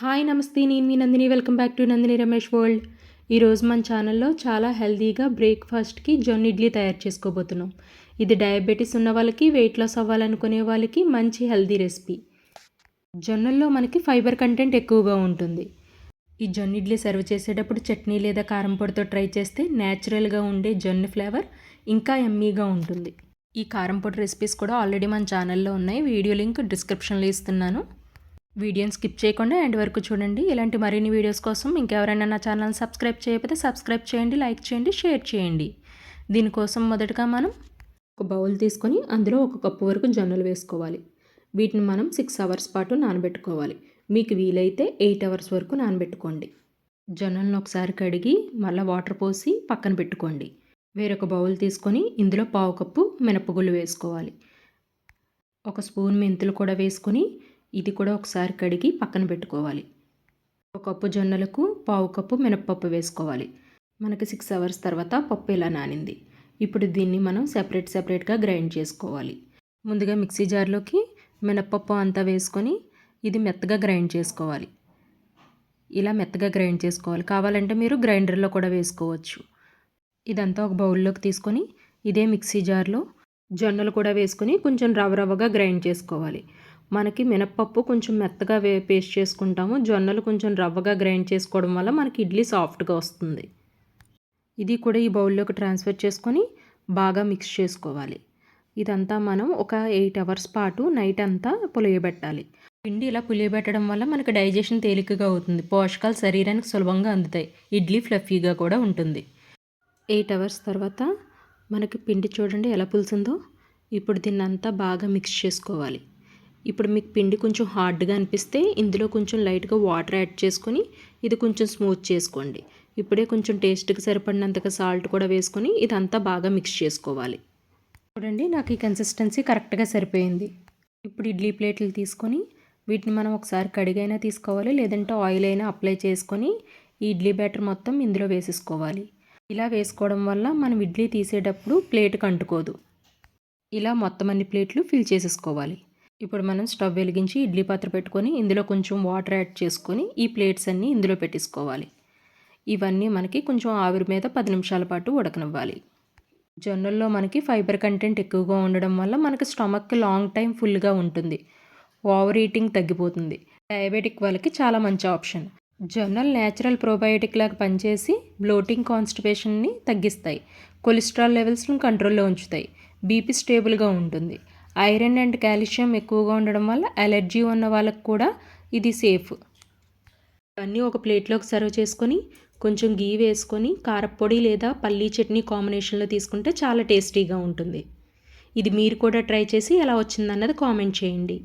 Hi నమస్తే. నేను మీ Nandini. Welcome back to Nandini Ramesh world. ఈరోజు మన ఛానల్లో చాలా హెల్తీగా బ్రేక్ఫాస్ట్కి జొన్న ఇడ్లీ తయారు చేసుకోబోతున్నాం. ఇది డయాబెటీస్ ఉన్న వాళ్ళకి వెయిట్ లాస్ అవ్వాలనుకునే వాళ్ళకి మంచి హెల్దీ రెసిపీ. జొన్నల్లో మనకి ఫైబర్ కంటెంట్ ఎక్కువగా ఉంటుంది. ఈ జొన్న ఇడ్లీ సర్వ్ చేసేటప్పుడు చట్నీ లేదా కారం పొడితో ట్రై చేస్తే న్యాచురల్గా ఉండే జొన్న ఫ్లేవర్ ఇంకా ఎమ్మీగా ఉంటుంది. ఈ కారం పొడి రెసిపీస్ కూడా ఆల్రెడీ మన ఛానల్లో ఉన్నాయి. వీడియో లింక్ డిస్క్రిప్షన్లో ఇస్తున్నాను. వీడియోని స్కిప్ చేయకుండా ఎండ్ వరకు చూడండి. ఇలాంటి మరిన్ని వీడియోస్ కోసం ఇంకెవరైనా నా ఛానల్ని సబ్స్క్రైబ్ చేయకపోతే సబ్స్క్రైబ్ చేయండి లైక్ చేయండి షేర్ చేయండి. దీనికోసం మొదటగా మనం ఒక బౌల్ తీసుకొని అందులో ఒక కప్పు వరకు జొన్నలు వేసుకోవాలి. వీటిని మనం సిక్స్ అవర్స్ పాటు నానబెట్టుకోవాలి. మీకు వీలైతే ఎయిట్ అవర్స్ వరకు నానబెట్టుకోండి. జొన్నలను ఒకసారి కడిగి మళ్ళీ వాటర్ పోసి పక్కన పెట్టుకోండి. వేరొక బౌల్ తీసుకొని ఇందులో పావు కప్పు మినపగుళ్ళు వేసుకోవాలి. ఒక స్పూన్ మెంతులు కూడా వేసుకొని ఇది కూడా ఒకసారి కడిగి పక్కన పెట్టుకోవాలి. ఒక కప్పు జొన్నలకు పావు కప్పు మినప్పప్పు వేసుకోవాలి. మనకి సిక్స్ అవర్స్ తర్వాత పప్పు ఇలా నానింది. ఇప్పుడు దీన్ని మనం సెపరేట్ సెపరేట్గా గ్రైండ్ చేసుకోవాలి. ముందుగా మిక్సీ జార్లోకి మినప్పప్పు అంతా వేసుకొని ఇది మెత్తగా గ్రైండ్ చేసుకోవాలి. ఇలా మెత్తగా గ్రైండ్ చేసుకోవాలి. కావాలంటే మీరు గ్రైండర్లో కూడా వేసుకోవచ్చు. ఇదంతా ఒక బౌల్లోకి తీసుకొని ఇదే మిక్సీ జార్లో జొన్నలు కూడా వేసుకొని కొంచెం రవ్వ రవ్వగా గ్రైండ్ చేసుకోవాలి. మనకి మినప్పప్పు కొంచెం మెత్తగా వే పేస్ట్ చేసుకుంటాము. జొన్నలు కొంచెం రవ్వగా గ్రైండ్ చేసుకోవడం వల్ల మనకి ఇడ్లీ సాఫ్ట్గా వస్తుంది. ఇది కూడా ఈ బౌల్లోకి ట్రాన్స్ఫర్ చేసుకొని బాగా మిక్స్ చేసుకోవాలి. ఇదంతా మనం ఒక ఎయిట్ అవర్స్ పాటు నైట్ అంతా పులియబెట్టాలి. పిండి ఇలా పులియబెట్టడం వల్ల మనకి డైజెషన్ తేలికగా అవుతుంది. పోషకాలు శరీరానికి సులభంగా అందుతాయి. ఇడ్లీ ఫ్లఫీగా కూడా ఉంటుంది. ఎయిట్ అవర్స్ తర్వాత మనకి పిండి చూడండి ఎలా పులిసిందో. ఇప్పుడు దీన్ని అంతా బాగా మిక్స్ చేసుకోవాలి. ఇప్పుడు మీకు పిండి కొంచెం హార్డ్గా అనిపిస్తే ఇందులో కొంచెం లైట్గా వాటర్ యాడ్ చేసుకొని ఇది కొంచెం స్మూత్ చేసుకోండి. ఇప్పుడే కొంచెం టేస్ట్కి సరిపడినంతగా సాల్ట్ కూడా వేసుకొని ఇదంతా బాగా మిక్స్ చేసుకోవాలి. చూడండి నాకు ఈ కన్సిస్టెన్సీ కరెక్ట్గా సరిపోయింది. ఇప్పుడు ఇడ్లీ ప్లేట్లు తీసుకొని వీటిని మనం ఒకసారి కడిగైనా తీసుకోవాలి లేదంటే ఆయిల్ అయినా అప్లై చేసుకొని ఈ ఇడ్లీ బ్యాటర్ మొత్తం ఇందులో వేసేసుకోవాలి. ఇలా వేసుకోవడం వల్ల మనం ఇడ్లీ తీసేటప్పుడు ప్లేట్కి అంటుకోదు ఇలా మొత్తం అన్ని ప్లేట్లు ఫిల్ చేసేసుకోవాలి. ఇప్పుడు మనం స్టవ్ వెలిగించి ఇడ్లీ పాత్ర పెట్టుకొని ఇందులో కొంచెం వాటర్ యాడ్ చేసుకొని ఈ ప్లేట్స్ అన్నీ ఇందులో పెట్టేసుకోవాలి. ఇవన్నీ మనకి కొంచెం ఆవిరి మీద పది నిమిషాల పాటు ఉడకనివ్వాలి. జొన్నల్లో మనకి ఫైబర్ కంటెంట్ ఎక్కువగా ఉండడం వల్ల మనకి స్టమక్ లాంగ్ టైం ఫుల్గా ఉంటుంది. ఓవర్ ఈటింగ్ తగ్గిపోతుంది. డయాబెటిక్ వాళ్ళకి చాలా మంచి ఆప్షన్. జొన్నలు నేచురల్ ప్రోబయోటిక్ లాగా పనిచేసి బ్లోటింగ్ కాన్స్టిపేషన్ని తగ్గిస్తాయి. కొలెస్ట్రాల్ లెవెల్స్ని కంట్రోల్లో ఉంచుతాయి. బీపీ స్టేబుల్గా ఉంటుంది. ఐరన్ అండ్ కాల్షియం ఎక్కువగా ఉండడం వల్ల అలర్జీ ఉన్న వాళ్ళకు కూడా ఇది సేఫ్. అన్నీ ఒక ప్లేట్లోకి సర్వ్ చేసుకొని కొంచెం గీ వేసుకొని కారపొడి లేదా పల్లీ చట్నీ కాంబినేషన్లో తీసుకుంటే చాలా టేస్టీగా ఉంటుంది. ఇది మీరు కూడా ట్రై చేసి ఎలా వచ్చిందన్నది కామెంట్ చేయండి.